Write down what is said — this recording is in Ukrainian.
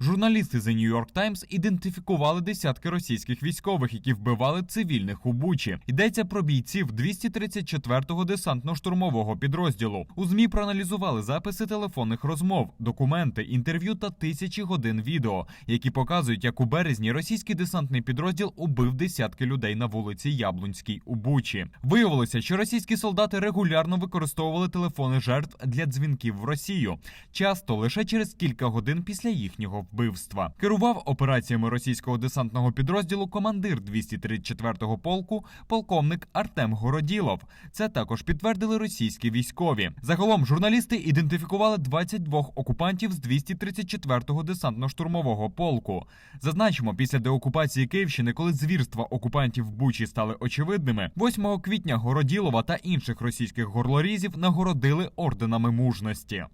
Журналісти The New York Times ідентифікували десятки російських військових, які вбивали цивільних у Бучі. Йдеться про бійців 234-го десантно-штурмового підрозділу. У змі проаналізували записи телефонних розмов, документи, інтерв'ю та тисячі годин відео, які показують, як у березні російський десантний підрозділ убив десятки людей на вулиці Яблунській у Бучі. Виявилося, що російські солдати регулярно використовували телефони жертв для дзвінків в Росію, часто лише через кілька годин після їхнього вбивства. Керував операціями російського десантного підрозділу командир 234-го полку, полковник Артем Городілов. Це також підтвердили російські військові. Загалом журналісти ідентифікували 22 окупантів з 234-го десантно-штурмового полку. Зазначимо, після деокупації Київщини, коли звірства окупантів в Бучі стали очевидними, 8 квітня Городілова та інших російських горлорізів нагородили орденами мужності.